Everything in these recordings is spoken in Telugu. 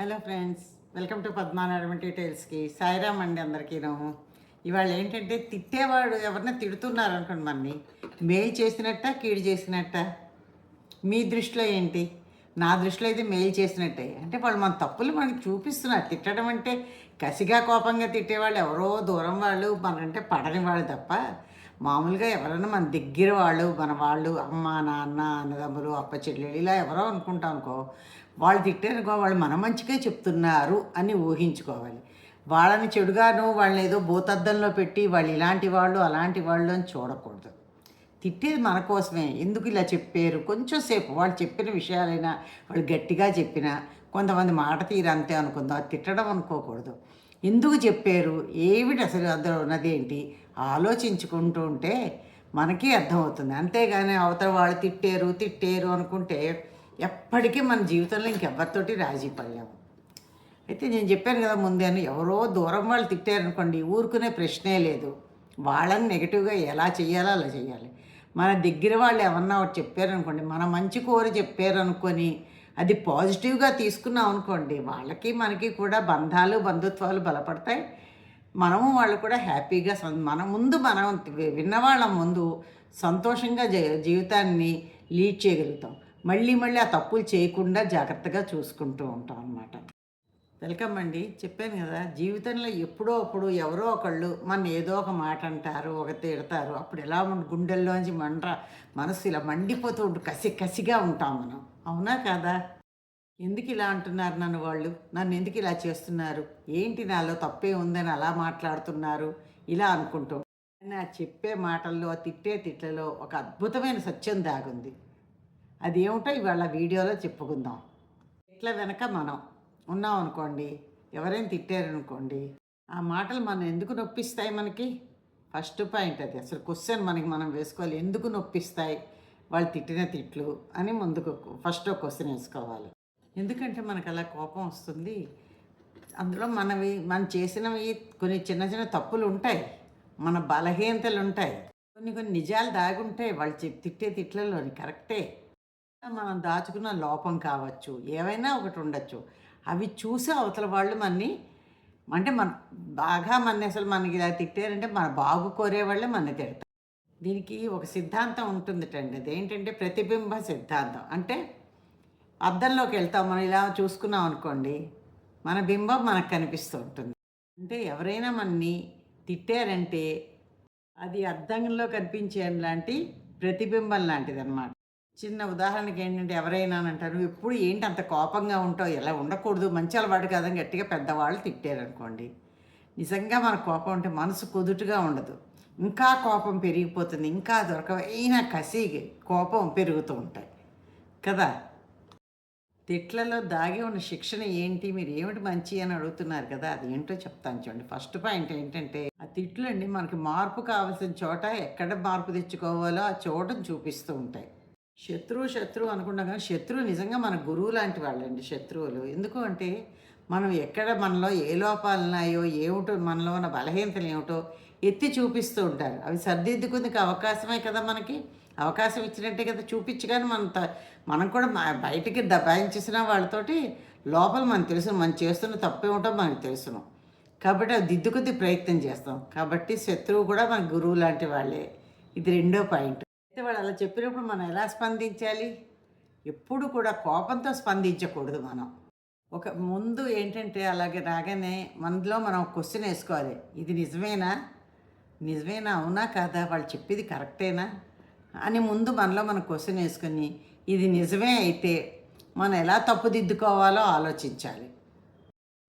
Hello friends welcome to Padmanarayana డీటెయిల్స్కి Sairam అండి అందరికీను. ఇవాళ ఏంటంటే తిట్టేవాడు ఎవరిని తిడుతున్నారు అనుకోండి మనని మేలు చేసినట్ట కీడు చేసినట్ట? మీ దృష్టిలో ఏంటి? నా దృష్టిలో అయితే మేలు చేసినట్టే. అంటే వాళ్ళు మన తప్పులు మనకి చూపిస్తున్నారు. తిట్టడం అంటే కసిగా కోపంగా తిట్టేవాళ్ళు ఎవరో దూరం వాళ్ళు మనంటే పడని వాళ్ళు తప్ప మామూలుగా ఎవరైనా మన దగ్గర వాళ్ళు మన వాళ్ళు అమ్మ నాన్న అన్నదమ్ములు అప్ప చెల్లెలు ఇలా ఎవరో అనుకుంటాం అనుకో వాళ్ళు తిట్టారనుకో వాళ్ళు మన మంచికే చెప్తున్నారు అని ఊహించుకోవాలి. వాళ్ళని చెడుగాను వాళ్ళని ఏదో భూతద్దంలో పెట్టి వాళ్ళు ఇలాంటి వాళ్ళు అలాంటి వాళ్ళు అని చూడకూడదు. తిట్టేది మన కోసమే. ఎందుకు ఇలా చెప్పారు? కొంచెం సేపు. వాళ్ళు చెప్పిన విషయాలైనా వాళ్ళు గట్టిగా చెప్పినా కొంతమంది మాట తీరంతే అనుకుందాం. అది తిట్టడం అనుకోకూడదు. ఎందుకు చెప్పారు? ఏమిటి అసలు అందులో ఉన్నదేంటి? ఆలోచించుకుంటూ ఉంటే మనకి అర్థమవుతుంది. అంతేగాని అవతల వాళ్ళు తిట్టారు తిట్టారు అనుకుంటే ఎప్పటికీ మన జీవితంలో ఇంకెవరితోటి రాజీ పడలేము. అయితే నేను చెప్పాను కదా ముందే అని ఎవరో దూరం వాళ్ళు తిట్టారనుకోండి ఊరుకునే ప్రశ్నే లేదు. వాళ్ళని నెగిటివ్గా ఎలా చేయాలో అలా చేయాలి. మన దగ్గర వాళ్ళు ఏమన్నా ఒకటి చెప్పారనుకోండి మన మంచి కోరి చెప్పారనుకొని అది పాజిటివ్గా తీసుకున్నాం అనుకోండి వాళ్ళకి మనకి కూడా బంధాలు బంధుత్వాలు బలపడతాయి. మనము వాళ్ళు కూడా హ్యాపీగా సం- మన ముందు మనం విన్నవాళ్ళ ముందు సంతోషంగా జీవితాన్ని లీడ్ చేయగలుగుతాం. మళ్ళీ మళ్ళీ ఆ తప్పులు చేయకుండా జాగ్రత్తగా చూసుకుంటూ ఉంటాం అన్నమాట. వెల్కమ్ అండి. చెప్పాను కదా జీవితంలో ఎప్పుడో అప్పుడు ఎవరో ఒకళ్ళు మన ఏదో ఒక మాట అంటారు ఒక తిడతారు. అప్పుడు ఎలా గుండెల్లోంచి మండ్ర మనసు ఇలా మండిపోతూ ఉంటుంది కసి కసిగా ఉంటాం మనం. అవునా కాదా? ఎందుకు ఇలా అంటున్నారు నన్ను వాళ్ళు? నన్ను ఎందుకు ఇలా చేస్తున్నారు? ఏంటి నాలో తప్పే ఉందని అలా మాట్లాడుతున్నారు? ఇలా అనుకుంటాం. కానీ ఆ చెప్పే మాటల్లో తిట్టే తిట్లలో ఒక అద్భుతమైన సత్యం దాగుంది. అది ఏమిటో ఇవాళ వీడియోలో చెప్పుకుందాం. ఇట్లా వెనక మనం ఉన్నాం అనుకోండి ఎవరైనా తిట్టారనుకోండి ఆ మాటలు మనం ఎందుకు నొప్పిస్తాయి మనకి? ఫస్ట్ పాయింట్ అది. అసలు క్వశ్చన్ మనకి మనం వేసుకోవాలి. ఎందుకు నొప్పిస్తాయి? వాళ్ళు తిట్టిన తిట్లు అని ముందుకు ఫస్ట్ క్వశ్చన్ వేసుకోవాలి. ఎందుకంటే మనకు అలా కోపం వస్తుంది. అందులో మనవి మనం చేసినవి కొన్ని చిన్న చిన్న తప్పులు ఉంటాయి. మన బలహీనతలు ఉంటాయి. కొన్ని కొన్ని నిజాలు దాగుంటాయి. వాళ్ళు చెప్ తిట్టే తిట్లలోని. కరెక్టే మనం దాచుకున్న లోపం కావచ్చు ఏవైనా ఒకటి ఉండొచ్చు. అవి చూసి అవతల వాళ్ళు మనని అంటే మన బాగా మన అసలు మనకి ఇలా తిట్టారంటే మన బాగు కోరే వాళ్ళే మన తిడతారు. దీనికి ఒక సిద్ధాంతం ఉంటుందిటండి. అదేంటంటే ప్రతిబింబ సిద్ధాంతం. అంటే అద్దంలోకి వెళ్తాం మనం ఇలా చూసుకున్నాం అనుకోండి మన బింబం మనకు కనిపిస్తూ ఉంటుంది. అంటే ఎవరైనా మనని తిట్టారంటే అది అద్దంలో కనిపించే లాంటి ప్రతిబింబం లాంటిది అనమాట చిన్న ఉదాహరణకి ఏంటంటే ఎవరైనా అని అంటారు "నువ్వు ఎప్పుడు ఏంటి అంత కోపంగా ఉంటావు? ఎలా ఉండకూడదు? మంచి అలవాటు కాదని గట్టిగా పెద్దవాళ్ళు తిట్టారనుకోండి. నిజంగా మన కోపం ఉంటే మనసు కుదుటుగా ఉండదు. ఇంకా కోపం పెరిగిపోతుంది. ఇంకా దొరకవైన కసి కోపం పెరుగుతూ ఉంటాయి. కదా? తిట్లలో దాగి ఉన్న శిక్షణ ఏంటి? మీరు ఏమిటి మంచి అని అడుగుతున్నారు కదా? అది ఏంటో చెప్తాను చూడండి. ఫస్ట్ పాయింట్ ఏంటంటే ఆ తిట్లు అండి మనకి మార్పు కావాల్సిన చోట ఎక్కడ మార్పు తెచ్చుకోవాలో ఆ చోటను చూపిస్తూ ఉంటాయి. శత్రువు శత్రువు అనుకున్నా కానీ శత్రువు నిజంగా మన గురువు లాంటి వాళ్ళండి శత్రువులు. ఎందుకు అంటే మనం ఎక్కడ మనలో ఏ లోపాలు ఉన్నాయో ఏమిటో మనలో ఉన్న బలహీనతలు ఏమిటో ఎత్తి చూపిస్తూ ఉంటారు. అవి సర్దిద్దుకుందుకు అవకాశమే కదా మనకి. అవకాశం ఇచ్చినట్టే కదా చూపించగానే మన త- మనం కూడా బయటికి దబాయించేసిన వాళ్ళతోటి లోపల మనకు తెలుసు మనం చేస్తున్న తప్పేమిటో మనకు తెలుసును. కాబట్టి అది దిద్దుకొద్ది ప్రయత్నం చేస్తాం. కాబట్టి శత్రువు కూడా మన గురువు లాంటి వాళ్ళే. ఇది రెండో పాయింట్. వాళ్ళు అలా చెప్పినప్పుడు మనం ఎలా స్పందించాలి? ఎప్పుడు కూడా కోపంతో స్పందించకూడదు మనం. ఒక ముందు ఏంటంటే అలాగే రాగానే మనలో మనం క్వశ్చన్ వేసుకోవాలి. ఇది నిజమేనా? నిజమేనా? అవునా కాదా? వాళ్ళు చెప్పేది కరెక్టేనా? అని ముందు మనలో మనం క్వశ్చన్ వేసుకొని ఇది నిజమే అయితే మనం ఎలా తప్పుదిద్దుకోవాలో ఆలోచించాలి.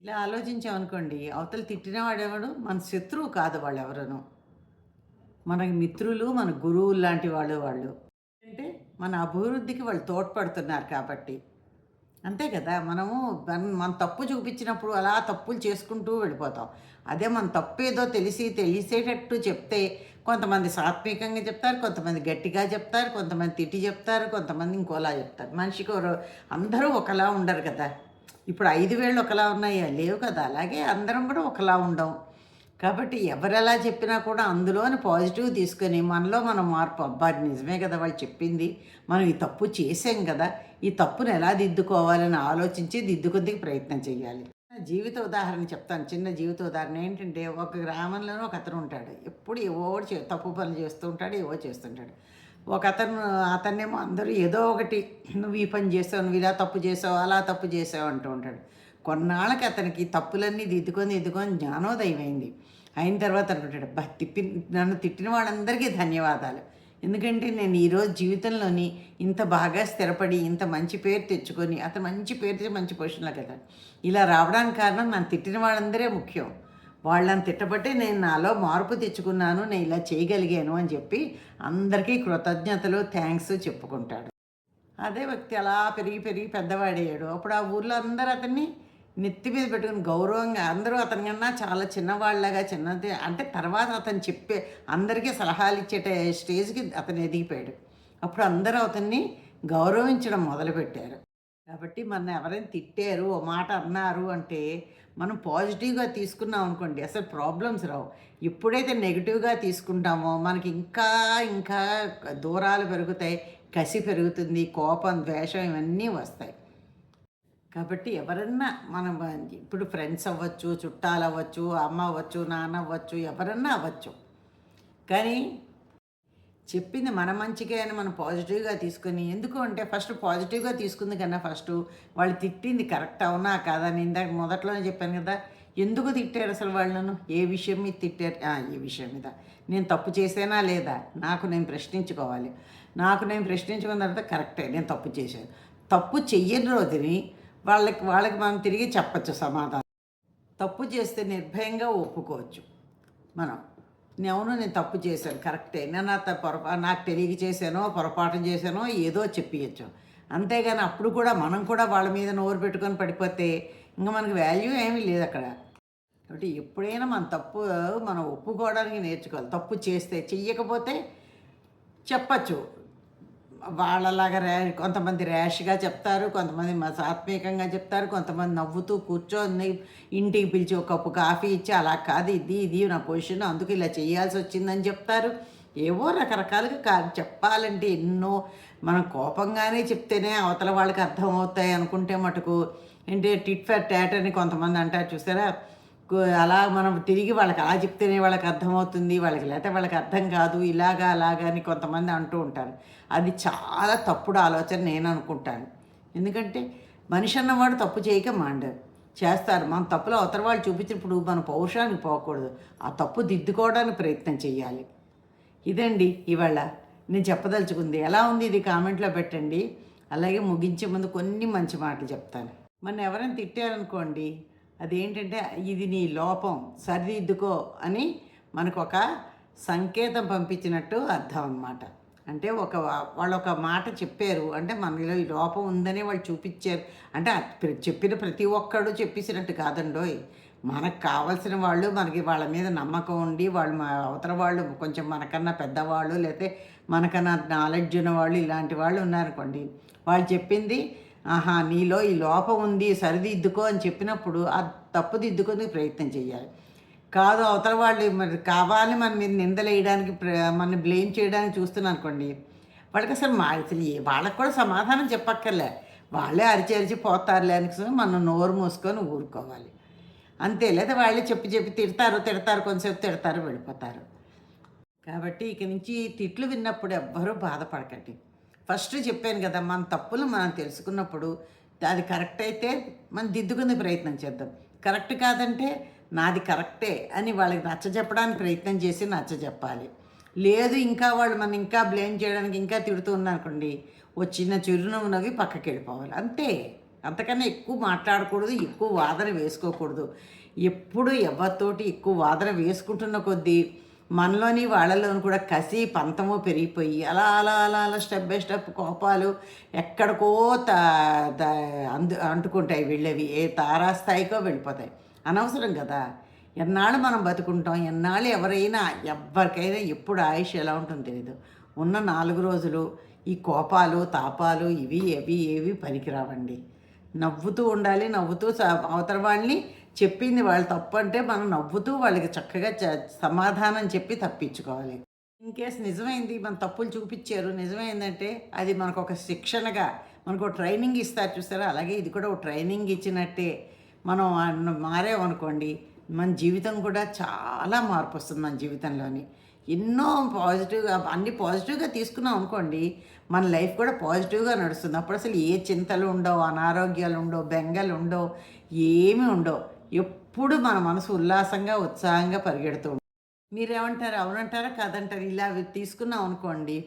ఇలా ఆలోచించామనుకోండి అవతల తిట్టిన వాడెవడు మన శత్రువు కాదు వాళ్ళు మనకి మన మిత్రులు మన గురువులు లాంటి వాళ్ళు వాళ్ళు. అంటే మన అభివృద్ధికి వాళ్ళు తోడ్పడుతున్నారు కాబట్టి. అంతే కదా? మనము మన- తప్పు చూపించినప్పుడు అలా తప్పులు చేసుకుంటూ వెళ్ళిపోతాం. అదే మన తప్పు ఏదో తెలిసి తెలిసేటట్టు చెప్తే కొంతమంది సాత్వికంగా చెప్తారు కొంతమంది గట్టిగా చెప్తారు కొంతమంది తిట్టి చెప్తారు కొంతమంది ఇంకోలా చెప్తారు. మనిషికి అందరూ ఒకలా ఉండరు కదా? ఇప్పుడు ఐదు వేళ్ళు ఒకలా ఉన్నాయా? లేవు కదా? అలాగే అందరం కూడా ఒకలా ఉండం. కాబట్టి ఎవరెలా చెప్పినా కూడా అందులోని పాజిటివ్ తీసుకొని మనలో మనం మార్పు అబ్బా నిజమే కదా వాళ్ళు చెప్పింది. మనం ఈ తప్పు చేసాం కదా ఈ తప్పును ఎలా దిద్దుకోవాలని ఆలోచించి దిద్దుకొద్దికి ప్రయత్నం చేయాలి జీవిత ఉదాహరణ చెప్తాను. చిన్న జీవిత ఉదాహరణ ఏంటంటే ఒక గ్రామంలోనే ఒక అతను ఉంటాడు. ఎప్పుడు ఏవో చే- తప్పు పనులు చేస్తూ ఉంటాడు ఏవో చేస్తుంటాడు. ఒక అతను అతన్నేమో అందరూ ఏదో ఒకటి నువ్వు ఈ పని చేసావు నువ్వు ఇలా తప్పు చేసావు అలా తప్పు చేసావు అంటూ ఉంటాడు. కొన్నాళ్ళకి అతనికి తప్పులన్నీ దిద్దుకొని దిద్దుకొని జ్ఞానోదయమైంది. అయిన తర్వాత అనుకుంటాడు బా తిప్పి నన్ను తిట్టిన వాళ్ళందరికీ ధన్యవాదాలు. ఎందుకంటే నేను ఈరోజు జీవితంలోని ఇంత బాగా స్థిరపడి ఇంత మంచి పేరు తెచ్చుకొని అతను మంచి పేరు తెచ్చి మంచి పొజిషన్లోకి వెళ్తాను ఇలా రావడానికి కారణం నన్ను తిట్టిన వాళ్ళందరే ముఖ్యం. వాళ్ళని తిట్టబట్టే నేను నాలో మార్పు తెచ్చుకున్నాను నేను ఇలా చేయగలిగాను అని చెప్పి అందరికీ కృతజ్ఞతలు థ్యాంక్స్ చెప్పుకుంటాడు. అదే వ్యక్తి అలా పెరిగి పెరిగి పెద్దవాడయ్యాడు. అప్పుడు ఆ ఊర్లో అందరూ అతన్ని నెత్తి మీద పెట్టుకుని గౌరవంగా అందరూ అతని కన్నా చాలా చిన్నవాళ్ళగా చిన్నది అంటే తర్వాత అతను చెప్పే అందరికీ సలహాలు ఇచ్చేట స్టేజ్కి అతను ఎదిగిపోయాడు. అప్పుడు అందరూ అతన్ని గౌరవించడం మొదలుపెట్టారు. కాబట్టి మన ఎవరైనా తిట్టారు ఓ మాట అన్నారు అంటే మనం పాజిటివ్గా తీసుకున్నాం అనుకోండి అసలు ప్రాబ్లమ్స్ రావు. ఎప్పుడైతే నెగిటివ్గా తీసుకుంటామో మనకి ఇంకా ఇంకా దూరాలు పెరుగుతాయి కసి పెరుగుతుంది కోపం ద్వేషం ఇవన్నీ వస్తాయి. కాబట్టి ఎవరన్నా మనం ఇప్పుడు ఫ్రెండ్స్ అవ్వచ్చు చుట్టాలు అవ్వచ్చు అమ్మ అవ్వచ్చు నాన్న అవ్వచ్చు ఎవరన్నా అవ్వచ్చు. కానీ చెప్పింది మన మంచికే అని మనం పాజిటివ్గా తీసుకొని ఎందుకు అంటే ఫస్ట్ పాజిటివ్గా తీసుకుంది కన్నా ఫస్ట్ వాళ్ళు తిట్టింది కరెక్ట్ అవునా కాదా నేను ఇందాక మొదట్లోనే చెప్పాను కదా ఎందుకు తిట్టారు అసలు వాళ్ళను? ఏ విషయం మీద తిట్టారు? ఏ విషయం మీద. నేను తప్పు చేసేనా లేదా? నాకు నేను ప్రశ్నించుకోవాలి. నాకు నేను ప్రశ్నించుకున్న తర్వాత కరెక్టే నేను తప్పు చేశాను. తప్పు చెయ్యని రోజుని వాళ్ళకి వాళ్ళకి మనం తిరిగి చెప్పచ్చు సమాధానం. తప్పు చేస్తే నిర్భయంగా ఒప్పుకోవచ్చు. మనం నేను అవును నేను తప్పు చేశాను కరెక్టే. నేను నా త- పొరపా నాకు తెలియక చేశానో పొరపాటు చేశానో ఏదో చెప్పియచ్చు. అంతేగాని అప్పుడు కూడా మనం కూడా వాళ్ళ మీద నోరు పెట్టుకొని పడిపోతే ఇంకా మనకి వాల్యూ ఏమీ లేదు అక్కడ. కాబట్టి ఎప్పుడైనా మన తప్పు మనం ఒప్పుకోవడానికి నేర్చుకోవాలి. తప్పు చేస్తే చెయ్యకపోతే చెప్పచ్చు. వాళ్ళలాగా ర్యా కొంతమంది ర్యాష్గా చెప్తారు కొంతమంది మస ఆత్మీయంగా చెప్తారు కొంతమంది నవ్వుతూ కూర్చొని ఇంటికి పిలిచి ఒక కప్పు కాఫీ ఇచ్చి అలా కాదు ఇది ఇది నా పొజిషన్ అందుకు ఇలా చేయాల్సి వచ్చిందని చెప్తారు. ఏవో రకరకాలుగా కా చెప్పాలంటే ఎన్నో మనం కోపంగానే చెప్తేనే అవతల వాళ్ళకి అర్థం అవుతాయి అనుకుంటే మటుకు. ఏంటి టిట్ ఫర్ టాట్ అని కొంతమంది అంటారు చూసారా? అలా మనం తిరిగి వాళ్ళకి అలా చెప్తేనే వాళ్ళకి అర్థమవుతుంది వాళ్ళకి లేకపోతే వాళ్ళకి అర్థం కాదు ఇలాగా అలాగా అని కొంతమంది అంటూ ఉంటారు. అది చాలా తప్పుడు ఆలోచన నేను అనుకుంటాను. ఎందుకంటే మనిషి అన్నవాడు తప్పు చేయక మాండారు. చేస్తారు. మన తప్పులో అవతల వాళ్ళు చూపించినప్పుడు మన పౌరుషానికి పోకూడదు. ఆ తప్పు దిద్దుకోవడానికి ప్రయత్నం చేయాలి ఇదండి ఇవాళ నేను చెప్పదలుచుకుంది. ఎలా ఉంది ఇది కామెంట్లో పెట్టండి. అలాగే ముగించే ముందు కొన్ని మంచి మాటలు చెప్తాను. మన ఎవరైనా తిట్టారనుకోండి అదేంటంటే ఇది నీ లోపం సరిదిద్దుకో అని మనకు ఒక సంకేతం పంపించినట్టు అర్థం అన్నమాట. అంటే ఒక వాళ్ళు ఒక మాట చెప్పారు. అంటే మనలో ఈ లోపం ఉందని వాళ్ళు చూపించారు. అంటే ప్ర- చెప్పిన ప్రతి ఒక్కడు చెప్పేసినట్టు కాదండోయ్. మనకు కావాల్సిన వాళ్ళు మనకి వాళ్ళ మీద నమ్మకం ఉండి వాళ్ళు మా అవతల వాళ్ళు కొంచెం మనకన్నా పెద్దవాళ్ళు లేకపోతే మనకన్నా నాలెడ్జ్ ఉన్న వాళ్ళు ఇలాంటి వాళ్ళు ఉన్నారనుకోండి. వాళ్ళు చెప్పింది ఆహా నీలో ఈ లోపం ఉంది సరిదిద్దుకో అని చెప్పినప్పుడు ఆ తప్పు దిద్దుకొని ప్రయత్నం చేయాలి కాదు అవతల వాళ్ళు మరి కావాలి మన మీద నిందలేయడానికి మన బ్లేమ్ చేయడానికి చూస్తున్నాను అనుకోండి వాళ్ళకి అసలు మా అసలు ఏ- వాళ్ళకి కూడా సమాధానం చెప్పక్కర్లే. వాళ్ళే అరిచి అరిచి పోతారులే అని మనం నోరు మూసుకొని ఊరుకోవాలి. అంతే లేదా వాళ్ళే చెప్పి చెప్పి తిడతారు తిడతారు కొంతసేపు తిడతారు వెళ్ళిపోతారు. కాబట్టి ఇక నుంచి తిట్లు విన్నప్పుడు ఎవ్వరూ బాధపడకండి. ఫస్ట్ చెప్పాను కదా మన తప్పులు మనం తెలుసుకున్నప్పుడు అది కరెక్ట్ అయితే మనం దిద్దుకునే ప్రయత్నం చేద్దాం. కరెక్ట్ కాదంటే నాది కరెక్టే అని వాళ్ళకి నచ్చ చెప్పడానికి ప్రయత్నం చేసి నచ్చ చెప్పాలి. లేదు ఇంకా వాళ్ళు మనం ఇంకా బ్లేమ్ చేయడానికి ఇంకా తిడుతూ ఉన్నారనుకోండి ఓ చిన్న చిరునవ్వు నవ్వి పక్కకి వెళ్ళిపోవాలి. అంతే. అంతకన్నా ఎక్కువ మాట్లాడకూడదు ఎక్కువ వాదన వేసుకోకూడదు. ఎప్పుడు ఎవరితోటి ఎక్కువ వాదన వేసుకుంటున్న కొద్దీ మనలోని వాళ్ళలోని కూడా కసి పంతము పెరిగిపోయి అలా అలా అలా అలా స్టెప్ బై స్టెప్ కోపాలు ఎక్కడికో తా అందు అంటుకుంటాయి వెళ్ళేవి. ఏ తారాస్థాయికో వెళ్ళిపోతాయి. అనవసరం కదా. ఎన్నాళ్ళు మనం బతుకుంటాం ఎన్నాళ్ళు ఎవరైనా ఎవరికైనా ఎప్పుడు ఆయుష్ ఎలా ఉంటుందో తెలియదు ఉన్న నాలుగు రోజులు ఈ కోపాలు తాపాలు ఇవి అవి ఏవి పనికిరావండి. నవ్వుతూ ఉండాలి నవ్వుతూ అవతల వాళ్ళని చెప్పింది వాళ్ళు తప్పు అంటే మనం నవ్వుతూ వాళ్ళకి చక్కగా చ- సమాధానం చెప్పి తప్పించుకోవాలి. ఇన్ కేస్ నిజమైంది మన తప్పులు చూపించారు నిజమైందంటే అది మనకు ఒక శిక్షణగా మనకు ఒక ట్రైనింగ్ ఇస్తారు చూసారా? అలాగే ఇది కూడా ఒక ట్రైనింగ్ ఇచ్చినట్టే మనం మారేమనుకోండి మారామనుకోండి మన జీవితం కూడా చాలా మార్పు వస్తుంది మన జీవితంలోని. ఎన్నో పాజిటివ్గా అన్ని పాజిటివ్గా తీసుకున్నాం అనుకోండి మన లైఫ్ కూడా పాజిటివ్గా నడుస్తుంది. అప్పుడు అసలు ఏ చింతలు ఉండవు అనారోగ్యాలు ఉండవు బెంగలు ఉండవు ఏమీ ఉండవు. ఎప్పుడు మన మనసు ఉల్లాసంగా ఉత్సాహంగా పరిగెడుతూ మీరేమంటారు? అవునంటారా? కాదంటారు? ఇలా అవి తీసుకున్నాం అనుకోండి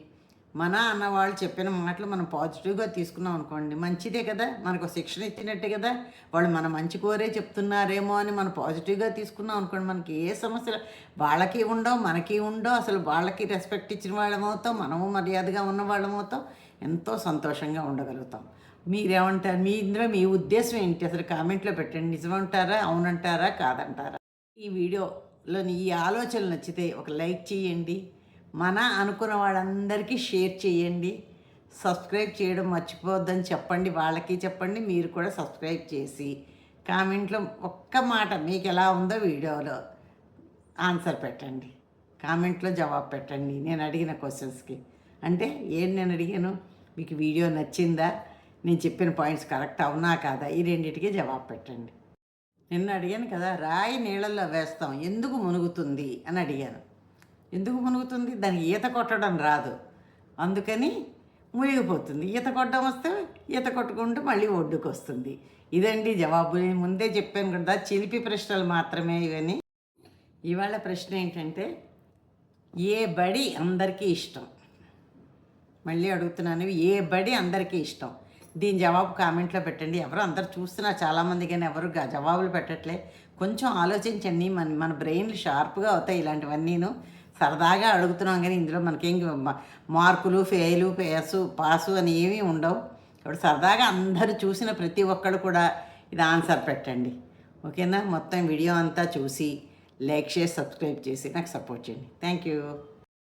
మన అన్న వాళ్ళు చెప్పిన మాటలు మనం పాజిటివ్గా తీసుకున్నాం అనుకోండి మంచిదే కదా? మనకు శిక్షణ ఇచ్చినట్టే కదా? వాళ్ళు మన మంచి కోరే చెప్తున్నారేమో అని మనం పాజిటివ్గా తీసుకున్నాం అనుకోండి మనకి ఏ సమస్యలు వాళ్ళకి ఉండవు మనకి ఉండవు. అసలు వాళ్ళకి రెస్పెక్ట్ ఇచ్చిన వాళ్ళమవుతాం మనము మర్యాదగా ఉన్న వాళ్ళమవుతాం ఎంతో సంతోషంగా ఉండగలుగుతాం. మీరేమంటారు? మీ ఇందులో మీ ఉద్దేశం ఏంటి? అసలు కామెంట్లో పెట్టండి. నిజమంటారా? అవునంటారా? కాదంటారా? ఈ వీడియోలోని ఈ ఆలోచనలు నచ్చితే ఒక లైక్ చేయండి. మన అనుకున్న వాళ్ళందరికీ షేర్ చేయండి. సబ్స్క్రైబ్ చేయడం మర్చిపోవద్దని చెప్పండి. వాళ్ళకి చెప్పండి. మీరు కూడా సబ్స్క్రైబ్ చేసి కామెంట్లో ఒక్క మాట మీకు ఎలా ఉందో వీడియోలో ఆన్సర్ పెట్టండి. కామెంట్లో జవాబు పెట్టండి. నేను అడిగిన క్వశ్చన్స్కి. అంటే ఏం నేను అడిగాను? మీకు వీడియో నచ్చిందా? నేను చెప్పిన పాయింట్స్ కరెక్ట్ అవునా కాదా? ఈ రెండింటికి జవాబు పెట్టండి. నిన్న అడిగాను కదా రాయి నీళ్ళల్లో వేస్తాం ఎందుకు మునుగుతుంది అని అడిగాను. ఎందుకు మునుగుతుంది? దానికి ఈత కొట్టడం రాదు. అందుకని మునిగిపోతుంది. ఈత కొట్టడం వస్తే ఈత కొట్టుకుంటూ మళ్ళీ ఒడ్డుకు వస్తుంది ఇదండి జవాబు. నేను ముందే చెప్పాను కదా చిలిపి ప్రశ్నలు మాత్రమే ఇవని ఇవాళ ప్రశ్న ఏంటంటే ఏ బడి అందరికీ ఇష్టం? మళ్ళీ అడుగుతున్నాను ఏ బడి అందరికీ ఇష్టం? దీని జవాబు కామెంట్లో పెట్టండి. ఎవరు అందరు చూస్తున్నా చాలామంది కానీ ఎవరు జవాబులు పెట్టట్లే. కొంచెం ఆలోచించండి. మన మన బ్రెయిన్లు షార్ప్గా అవుతాయి ఇలాంటివన్నీను. సరదాగా అడుగుతున్నాం కానీ ఇందులో మనకేం మార్కులు ఫెయిలు పేసు పాసు అని ఏమీ ఉండవు. ఇప్పుడు సరదాగా అందరూ చూసిన ప్రతి ఒక్కరు కూడా ఇది ఆన్సర్ పెట్టండి. ఓకేనా? మొత్తం వీడియో అంతా చూసి లైక్ చేసి సబ్స్క్రైబ్ చేసి నాకు సపోర్ట్ చేయండి. Thank you.